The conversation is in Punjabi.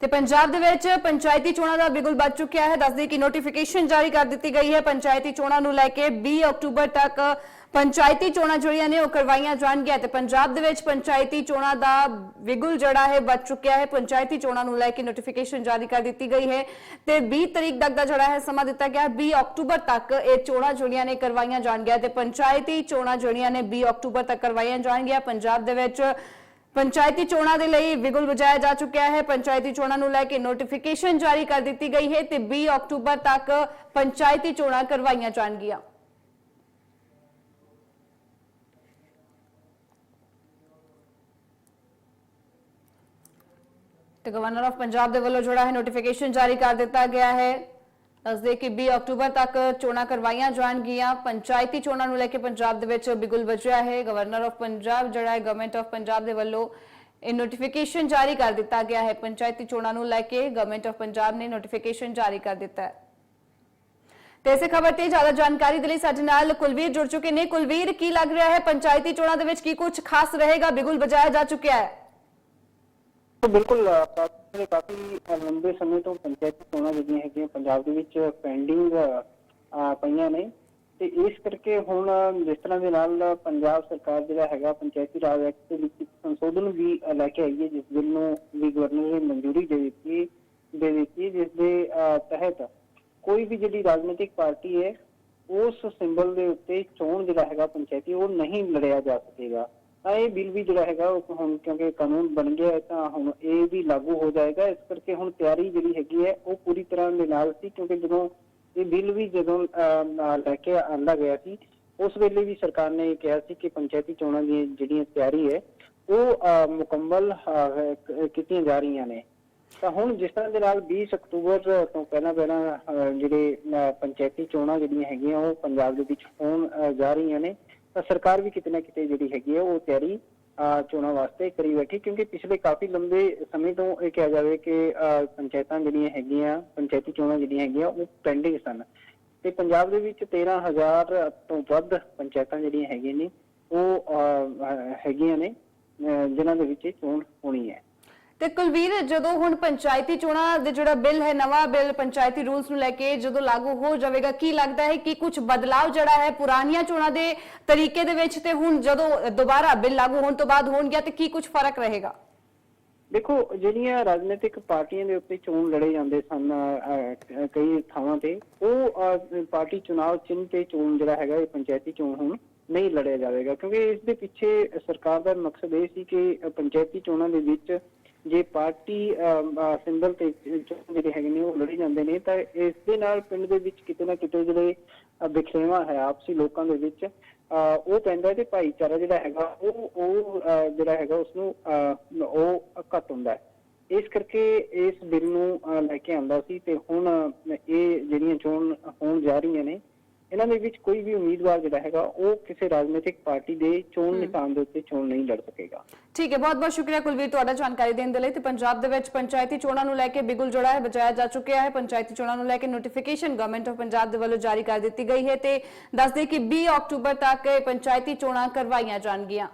ਤੇ ਪੰਜਾਬ ਦੇ ਵਿੱਚ ਪੰਚਾਇਤੀ ਚੋਣਾਂ ਦਾ ਬਿਗੁਲ ਵੱਜ ਚੁੱਕਿਆ ਹੈ। ਦੱਸਦੇ ਕਿ ਨੋਟੀਫਿਕੇਸ਼ਨ ਜਾਰੀ ਕਰ ਦਿੱਤੀ ਗਈ ਹੈ। ਪੰਚਾਇਤੀ ਚੋਣਾਂ ਨੂੰ ਲੈ ਕੇ 20 ਅਕਤੂਬਰ ਤੱਕ ਪੰਚਾਇਤੀ ਚੋਣਾਂ ਜਿਹੜੀਆਂ ਨੇ ਉਹ ਕਰਵਾਈਆਂ ਜਾਣਗੀਆਂ ਤੇ ਪੰਜਾਬ ਦੇ ਵਿੱਚ ਪੰਚਾਇਤੀ ਚੋਣਾਂ ਦਾ ਬਿਗੁਲ ਜੜਾ ਹੈ ਵੱਜ ਚੁੱਕਿਆ ਹੈ। ਪੰਚਾਇਤੀ ਚੋਣਾਂ ਨੂੰ ਲੈ ਕੇ ਨੋਟੀਫਿਕੇਸ਼ਨ ਜਾਰੀ ਕਰ ਦਿੱਤੀ ਗਈ ਹੈ ਤੇ 20 ਤਰੀਕ ਤੱਕ ਦਾ ਜਿਹੜਾ ਹੈ ਸਮਾਂ ਦਿੱਤਾ ਗਿਆ ਹੈ। 20 ਅਕਤੂਬਰ ਤੱਕ ਇਹ ਚੋਣਾਂ ਜਿਹੜੀਆਂ ਨੇ ਕਰਵਾਈਆਂ ਜਾਣਗੀਆਂ ਤੇ ਪੰਚਾਇਤੀ ਚੋਣਾਂ ਜਿਹੜੀਆਂ ਨੇ 20 ਅਕਤੂਬਰ ਤੱਕ ਕਰਵਾਈਆਂ ਜਾਣਗੀਆਂ। ਪੰਜਾਬ ਦੇ ਵਿੱਚ ਪੰਚਾਇਤੀ ਚੋਣਾਂ ਦੇ ਲਈ ਵਿਗੁਲ ਵਜਾਇਆ ਜਾ ਚੁੱਕਿਆ ਹੈ। ਪੰਚਾਇਤੀ ਚੋਣਾਂ ਨੂੰ ਲੈ ਕੇ ਨੋਟੀਫਿਕੇਸ਼ਨ ਜਾਰੀ ਕਰ ਦਿੱਤੀ ਗਈ ਹੈ ਤੇ 20 ਅਕਤੂਬਰ ਤੱਕ ਪੰਚਾਇਤੀ ਚੋਣਾਂ ਕਰਵਾਈਆਂ ਜਾਣਗੀਆਂ। ਤੇ ਗਵਰਨਰ ਆਫ ਪੰਜਾਬ ਦੇ ਵੱਲੋਂ ਜਿਹੜਾ ਹੈ ਨੋਟੀਫਿਕੇਸ਼ਨ ਜਾਰੀ ਕਰ ਦਿੱਤਾ ਗਿਆ ਹੈ। ਦੱਸਦੇ ਕਿ 20 ਅਕਤੂਬਰ ਤੱਕ ਚੋਣਾਂ ਕਰਵਾਈਆਂ ਜਾਣਗੀਆਂ। ਪੰਚਾਇਤੀ ਚੋਣਾਂ ਨੂੰ ਲੈ ਕੇ ਪੰਜਾਬ ਦੇ ਵਿੱਚ ਬਿਗੁਲ ਵਜਿਆ ਹੈ। ਗਵਰਨਰ ਆਫ ਪੰਜਾਬ, ਜਿਹੜਾ ਹੈ ਗਵਰਨਮੈਂਟ ਆਫ ਪੰਜਾਬ ਦੇ ਵੱਲੋਂ ਇਹ ਨੋਟੀਫਿਕੇਸ਼ਨ ਜਾਰੀ ਕਰ ਦਿੱਤਾ ਗਿਆ ਹੈ। ਪੰਚਾਇਤੀ ਚੋਣਾਂ ਨੂੰ ਲੈ ਕੇ ਗਵਰਨਮੈਂਟ ਆਫ ਪੰਜਾਬ ਨੇ ਨੋਟੀਫਿਕੇਸ਼ਨ ਜਾਰੀ ਕਰ ਦਿੱਤਾ ਹੈ। ਤੇ ਇਸੇ ਖਬਰ ਤੇ ਜ਼ਿਆਦਾ ਜਾਣਕਾਰੀ ਦੇ ਲਈ ਸਾਡੇ ਨਾਲ ਕੁਲਵੀਰ ਜੁੜ ਚੁੱਕੇ ਨੇ। ਕੁਲਵੀਰ, ਕੀ ਲੱਗ ਰਿਹਾ ਹੈ? ਪੰਚਾਇਤੀ ਚੋਣਾਂ ਦੇ ਵਿੱਚ ਕੀ ਕੁਝ ਖਾਸ ਰਹੇਗਾ? ਬਿਗੁਲ, ਵਜਾਇਆ ਜਾ ਚੁੱਕਿਆ ਹੈ। ਬਿਲਕੁਲ ਅ, ਕਾਫੀ ਲੰਬੇ ਸਮੇਂ ਤੋਂ ਪੰਚਾਇਤੀ ਚੋਣਾਂ ਜਿਹੜੀਆਂ ਹੈਗੀਆਂ ਪੰਜਾਬ ਦੇ ਵਿੱਚ ਪੈਂਡਿੰਗ ਪਈਆਂ ਨੇ। ਤੇ ਇਸ ਕਰਕੇ ਹੁਣ ਜਿਸ ਤਰ੍ਹਾਂ ਦੇ ਨਾਲ ਪੰਜਾਬ ਸਰਕਾਰ ਜਿਹੜਾ ਹੈਗਾ ਪੰਚਾਇਤੀ ਰਾਜ ਐਕਟ ਦੇ ਵਿੱਚ ਸੰਸ਼ੋਧਨ ਵੀ ਲੈ ਕੇ ਆਈ ਹੈ ਜਿਸ ਬਿੱਲ ਨੂੰ ਵੀ ਗਵਰਨਰ ਨੇ ਮਨਜ਼ੂਰੀ ਦੇ ਦਿੱਤੀ ਦੇ ਦਿੱਤੀ ਜਿਸ ਦੇ ਤਹਿਤ ਕੋਈ ਵੀ ਜਿਹੜੀ ਰਾਜਨੀਤਿਕ ਪਾਰਟੀ ਹੈ ਉਸ ਸਿੰਬਲ ਦੇ ਉੱਤੇ ਚੋਣ ਜਿਹੜਾ ਹੈਗਾ ਪੰਚਾਇਤੀ ਉਹ ਨਹੀਂ ਲੜਿਆ ਜਾ ਸਕੇਗਾ। ਤਾਂ ਇਹ ਬਿੱਲ ਵੀ ਜਿਹੜਾ ਹੈਗਾ ਉਹ ਹੁਣ ਕਿਉਂਕਿ ਕਾਨੂੰਨ ਬਣ ਗਿਆ ਹੈ ਤਾਂ ਹੁਣ ਇਹ ਵੀ ਲਾਗੂ ਹੋ ਜਾਏਗਾ। ਇਸ ਕਰਕੇ ਹੁਣ ਤਿਆਰੀ ਜਿਹੜੀ ਹੈਗੀ ਹੈ ਉਹ ਪੂਰੀ ਤਰ੍ਹਾਂ ਦੇ ਨਾਲ ਸੀ ਕਿਉਂਕਿ ਜਦੋਂ ਇਹ ਬਿੱਲ ਵੀ ਜਦੋਂ ਲੈ ਕੇ ਆਂਦਾ ਗਿਆ ਸੀ, ਉਸ ਵੇਲੇ ਵੀ ਸਰਕਾਰ ਨੇ ਇਹ ਕਿਹਾ ਸੀ ਕਿ ਪੰਚਾਇਤੀ ਚੋਣਾਂ ਦੀ ਜਿਹੜੀਆਂ ਤਿਆਰੀ ਹੈ, ਉਹ ਮੁਕੰਮਲ ਕੀਤੀਆਂ ਜਾ ਰਹੀਆਂ ਨੇ। ਤਾਂ ਹੁਣ ਜਿਸ ਤਰ੍ਹਾਂ ਦੇ ਨਾਲ 20 ਅਕਤੂਬਰ ਤੋਂ ਪਹਿਲਾਂ ਪਹਿਲਾਂ ਜਿਹੜੇ ਪੰਚਾਇਤੀ ਚੋਣਾਂ ਜਿਹੜੀਆਂ ਹੈਗੀਆਂ ਉਹ ਪੰਜਾਬ ਦੇ ਵਿੱਚ ਹੋਣ ਜਾ ਰਹੀਆਂ ਨੇ ਤਾਂ ਸਰਕਾਰ ਵੀ ਕਿਤੇ ਨਾ ਕਿਤੇ ਜਿਹੜੀ ਹੈਗੀ ਹੈ ਉਹ ਤਿਆਰੀ ਅਹ, ਚੋਣਾਂ ਵਾਸਤੇ ਕਰੀ ਬੈਠੀ ਕਿਉਂਕਿ ਪਿਛਲੇ ਕਾਫੀ ਲੰਬੇ ਸਮੇਂ ਤੋਂ ਇਹ ਕਿਹਾ ਜਾਵੇ ਕਿ ਅਹ, ਪੰਚਾਇਤਾਂ ਜਿਹੜੀਆਂ ਹੈਗੀਆਂ ਪੰਚਾਇਤੀ ਚੋਣਾਂ ਜਿਹੜੀਆਂ ਹੈਗੀਆਂ ਉਹ ਪੈਂਡਿੰਗ ਸਨ। ਤੇ ਪੰਜਾਬ ਦੇ ਵਿੱਚ 13000 ਤੋਂ ਵੱਧ ਪੰਚਾਇਤਾਂ ਜਿਹੜੀਆਂ ਹੈਗੀਆਂ ਨੇ ਉਹ ਹੈਗੀਆਂ ਨੇ ਅਹ, ਜਿਨ੍ਹਾਂ ਦੇ ਵਿੱਚ ਚੋਣ ਹੋਣੀ ਹੈ। ਤੇ ਕੁਲਵੀਰ, ਜਦੋਂ ਹੁਣ ਪੰਚਾਇਤੀ ਚੋਣਾਂ ਦੇ ਜਿਹੜਾ ਬਿੱਲ ਹੈ, ਨਵਾਂ ਬਿੱਲ ਪੰਚਾਇਤੀ ਰੂਲਸ ਨੂੰ ਲੈ ਕੇ ਜਦੋਂ ਲਾਗੂ ਹੋ ਜਾਵੇਗਾ, ਕੀ ਲੱਗਦਾ ਹੈ ਕਿ ਕੁਝ ਬਦਲਾਅ ਜਿਹੜਾ ਹੈ ਪੁਰਾਣੀਆਂ ਚੋਣਾਂ ਦੇ ਤਰੀਕੇ ਦੇ ਵਿੱਚ ਤੇ ਹੁਣ ਜਦੋਂ ਦੁਬਾਰਾ ਬਿੱਲ ਲਾਗੂ ਹੋਣ ਤੋਂ ਬਾਅਦ ਹੋਣਗੇ ਤੇ ਕੀ ਕੁਝ ਫ਼ਰਕ ਰਹੇਗਾ? ਦੇਖੋ, ਜਿਹੜੀਆਂ ਰਾਜਨੀਤਿਕ ਪਾਰਟੀਆਂ ਦੇ ਉੱਤੇ ਚੋਣ ਲੜੇ ਜਾਂਦੇ ਸਨ ਕਈ ਥਾਵਾਂ ਤੇ, ਉਹ ਪਾਰਟੀ ਚੁਣਾਵ ਚਿੰਨ੍ਹ ਤੇ ਚੋਣ ਜਿਹੜਾ ਹੈਗਾ, ਇਹ ਪੰਚਾਇਤੀ ਚੋਣ ਹੁਣ ਨਹੀਂ ਲੜਿਆ ਜਾਵੇਗਾ, ਕਿਉਂਕਿ ਇਸ ਦੇ ਪਿੱਛੇ ਸਰਕਾਰ ਦਾ ਮਕਸਦ ਇਹ ਸੀ ਕਿ ਪੰਚਾਇਤੀ ਚੋਣਾਂ ਦੇ ਵਿੱਚ ਜੇ ਪਾਰਟੀ ਸਿੰਬਲ ਤੇ ਜਿਹੜੇ ਹੈਗੇ ਨੇ ਉਹ ਲੜੇ ਜਾਂਦੇ ਨੇ ਤਾਂ ਇਸ ਦੇ ਨਾਲ ਪਿੰਡ ਦੇ ਵਿੱਚ ਕਿਤੇ ਨਾ ਕਿਤੇ ਜਿਹੜੇ ਅਹ, ਹੈ ਆਪਸੀ ਲੋਕਾਂ ਦੇ ਵਿੱਚ ਅਹ, ਉਹ ਪੈਂਦਾ ਤੇ ਭਾਈਚਾਰਾ ਜਿਹੜਾ ਹੈਗਾ ਉਹ ਉਹ ਜਿਹੜਾ ਹੈਗਾ ਉਸ ਨੂੰ ਅਹ, ਉਹ ਘੱਟ ਹੁੰਦਾ ਹੈ। ਇਸ ਕਰਕੇ ਇਸ ਬਿੱਲ ਨੂੰ ਲੈ ਕੇ ਆਂਦਾ ਸੀ ਤੇ ਹੁਣ ਇਹ ਜਿਹੜੀਆਂ ਚੋਣ ਹੋਣ ਜਾ ਰਹੀਆਂ ਨੇ ਇਹਨਾਂ ਦੇ ਵਿੱਚ ਕੋਈ ਵੀ ਉਮੀਦਵਾਰ ਜਿਹੜਾ ਹੈਗਾ ਉਹ ਕਿਸੇ ਰਾਜਨੀਤਿਕ ਪਾਰਟੀ ਦੇ ਚੋਣ ਨਿਸ਼ਾਨ ਦੇ ਉੱਤੇ ਚੋਣ ਨਹੀਂ ਲੜ ਸਕੇਗਾ। ਠੀਕ ਹੈ ਬਹੁਤ ਬਹੁਤ ਸ਼ੁਕਰੀਆ ਕੁਲਵੀਰ ਤੁਹਾਡਾ ਜਾਣਕਾਰੀ ਦੇਣ ਦੇ ਲਈ ਤੇ ਪੰਜਾਬ ਦੇ ਵਿੱਚ ਪੰਚਾਇਤੀ ਚੋਣਾਂ ਨੂੰ ਲੈ ਕੇ ਬਿਗੁਲ ਜਿਹੜਾ ਹੈ ਬਜਾਇਆ ਜਾ ਚੁੱਕਿਆ ਹੈ। ਪੰਚਾਇਤੀ ਚੋਣਾਂ ਨੂੰ ਲੈ ਕੇ ਨੋਟੀਫਿਕੇਸ਼ਨ ਗਵਰਨਮੈਂਟ ਆਫ ਪੰਜਾਬ ਦੇ ਵੱਲੋਂ ਜਾਰੀ ਕਰ ਦਿੱਤੀ ਗਈ ਹੈ ਤੇ ਦੱਸਦੇ ਕਿ 20 ਅਕਤੂਬਰ ਤੱਕ ਪੰਚਾਇਤੀ ਚੋਣਾਂ ਕਰਵਾਈਆਂ ਜਾਣਗੀਆਂ।